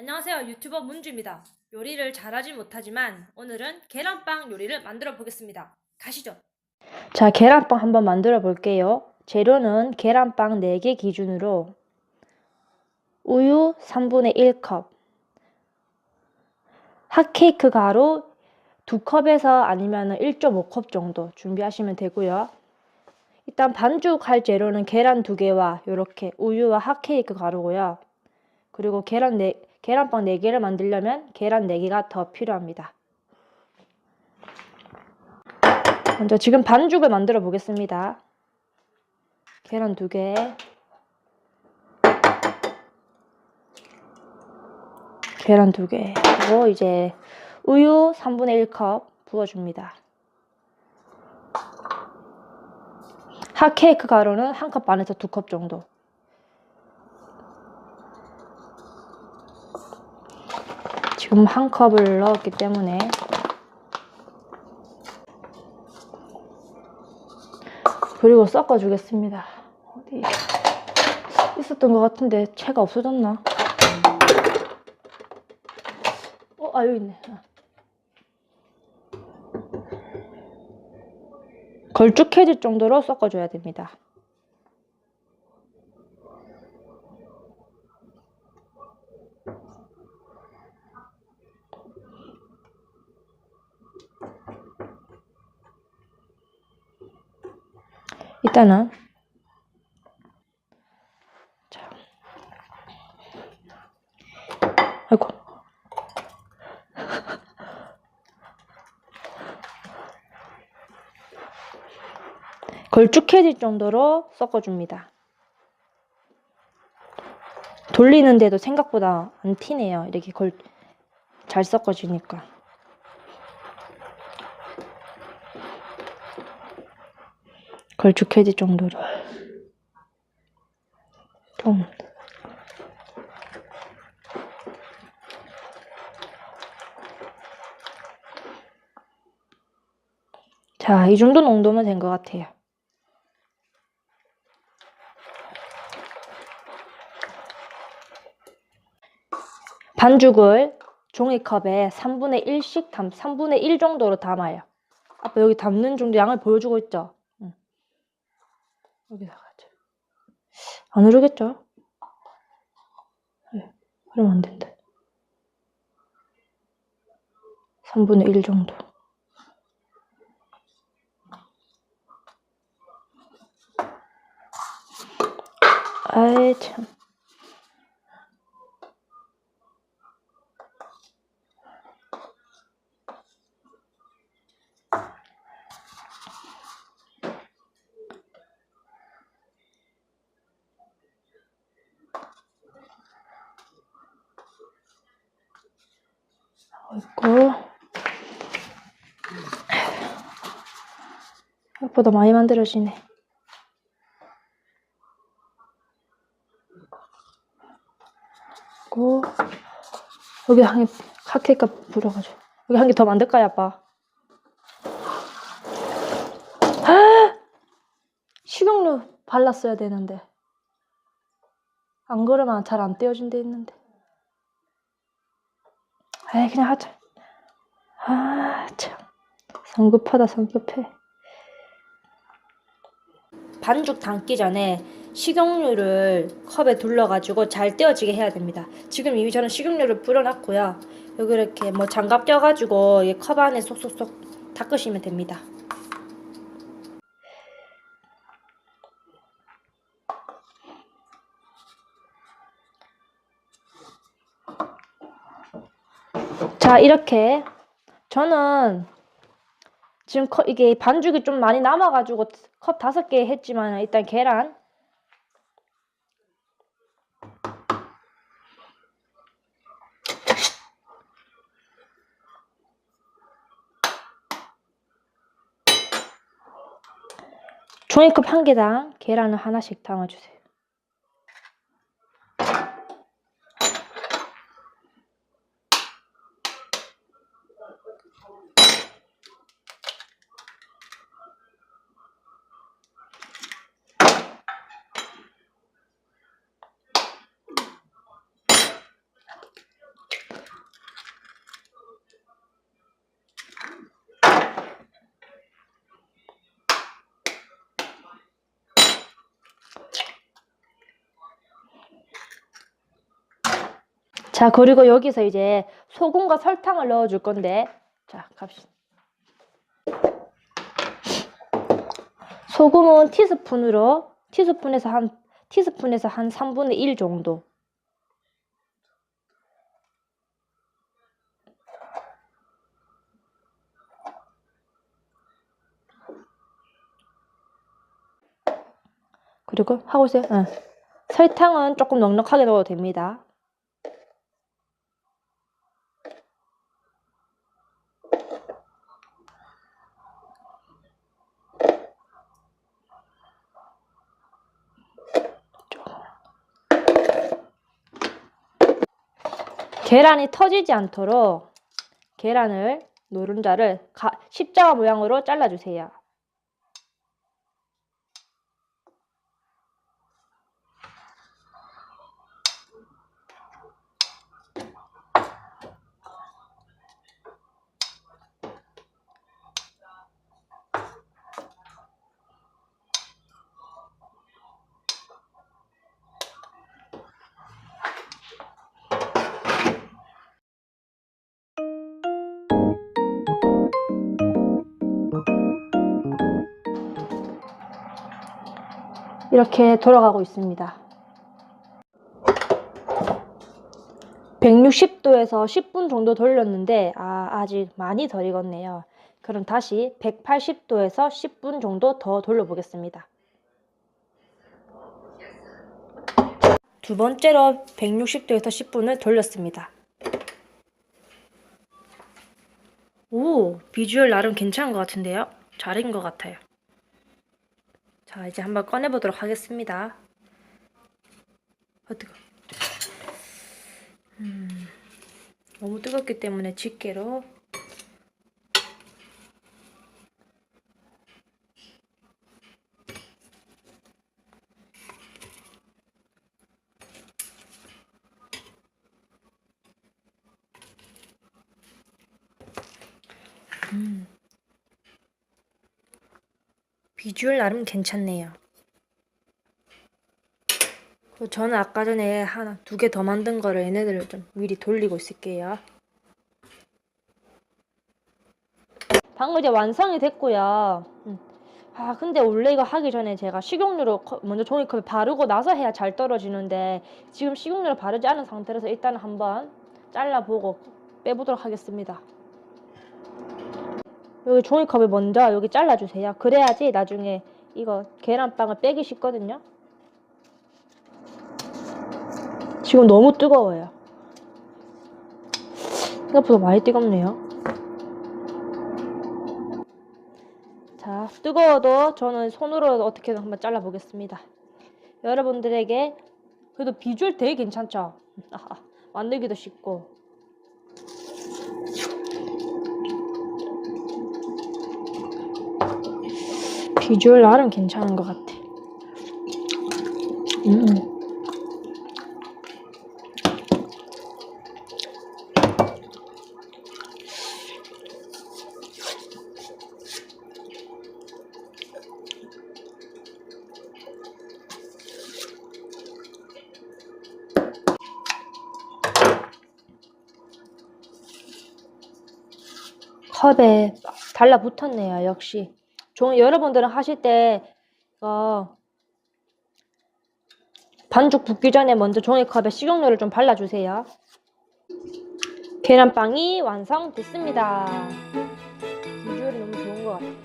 안녕하세요. 유튜버 문주입니다. 요리를 잘하지 못하지만 오늘은 계란빵 요리를 만들어 보겠습니다. 가시죠. 자, 계란빵 한번 만들어 볼게요. 재료는 계란빵 4개 기준으로 우유 3분의 1컵, 핫케이크 가루 2컵에서 아니면 1.5컵 정도 준비하시면 되고요. 일단 반죽할 재료는 계란 2개와 이렇게 우유와 핫케이크 가루고요. 그리고 계란 네, 계란빵 4개를 만들려면 계란 4개가 더 필요합니다. 먼저 지금 반죽을 만들어 보겠습니다. 계란 두 개. 계란 두 개. 그리고 이제 우유 3분의 1컵 부어줍니다. 핫케이크 가루는 한 컵 반에서 두 컵 정도. 지금 한 컵을 넣었기 때문에 그리고 섞어주겠습니다. 어디 있었던 것 같은데 채가 없어졌나? 어, 아 여기 있네. 아. 걸쭉해질 정도로 섞어줘야 됩니다. 일단은 자, 아이고 걸쭉해질 정도로 섞어줍니다. 돌리는데도 생각보다 안 티네요. 이렇게 걸, 잘 섞어지니까. 걸쭉해질 정도로 좀 자, 이 정도 농도면 된 것 같아요. 반죽을 종이컵에 3분의 1씩 담, 3분의 1 정도로 담아요. 아빠 여기 담는 정도 양을 보여주고 있죠? 응. 여기다가 이제. 안 오르겠죠? 네, 그러면 안 된다. 3분의 1 정도. 아이, 참. 있고 생각보다 많이 만들어지네. 그리고 여기 한 개, 핫케이크 불어가지고 여기 한 개 더 만들까요, 아빠? 아! 식용유 발랐어야 되는데 안 그러면 잘 안 떼어진 데 있는데. 에이 그냥 하자. 아 참. 성급하다 성급해. 반죽 담기 전에 식용유를 컵에 둘러가지고 잘 떼어지게 해야 됩니다. 지금 이미 저는 식용유를 뿌려놨고요. 여기 이렇게 뭐 장갑 껴가지고 이컵 안에 쏙쏙쏙 닦으시면 됩니다. 자, 이렇게 저는 지금 컵, 이게 반죽이 좀 많이 남아가지고 컵 다섯 개 했지만 일단 계란 종이컵 한 개당 계란을 하나씩 담아주세요. 자, 그리고 여기서 이제 소금과 설탕을 넣어 줄 건데, 자, 갑시다. 소금은 티스푼으로, 티스푼에서 한, 티스푼에서 한 3분의 1 정도. 그리고 하고 있어요. 응. 설탕은 조금 넉넉하게 넣어도 됩니다. 계란이 터지지 않도록 계란을 노른자를 가- 십자가 모양으로 잘라주세요. 이렇게 돌아가고 있습니다. 160도에서 10분 정도 돌렸는데 아, 아직 많이 덜 익었네요. 그럼 다시 180도에서 10분 정도 더 돌려보겠습니다. 두 번째로 160도에서 10분을 돌렸습니다. 오, 비주얼 나름 괜찮은 것 같은데요? 잘 익은 것 같아요. 자, 이제 한번 꺼내보도록 하겠습니다. 아, 뜨거. 음, 너무 뜨겁기 때문에 집게로. 비주얼 나름 괜찮네요. 저는 아까 전에 하나, 두 개 더 만든 거를 얘네들을 좀 미리 돌리고 있을게요. 방금 이제 완성이 됐고요. 음. 아, 근데 원래 이거 하기 전에 제가 식용유로 컵- 먼저 종이컵에 바르고 나서 해야 잘 떨어지는데 지금 식용유를 바르지 않은 상태라서 일단 한번 잘라보고 빼보도록 하겠습니다. 여기 종이컵을 먼저 여기 잘라주세요. 그래야지 나중에 이거 계란빵을 빼기 쉽거든요. 지금 너무 뜨거워요. 생각보다 많이 뜨겁네요. 자, 뜨거워도 저는 손으로 어떻게든 한번 잘라보겠습니다. 여러분들에게 그래도 비주얼 되게 괜찮죠? 만들기도 쉽고. 비주얼 나름 괜찮은 것 같아. 음. 컵에 달라붙었네요, 역시. 종 여러분들은 하실 때 어, 반죽 붓기 전에 먼저 종이컵에 식용유를 좀 발라주세요. 계란빵이 완성됐습니다. 비주얼이 너무 좋은 것 같아요.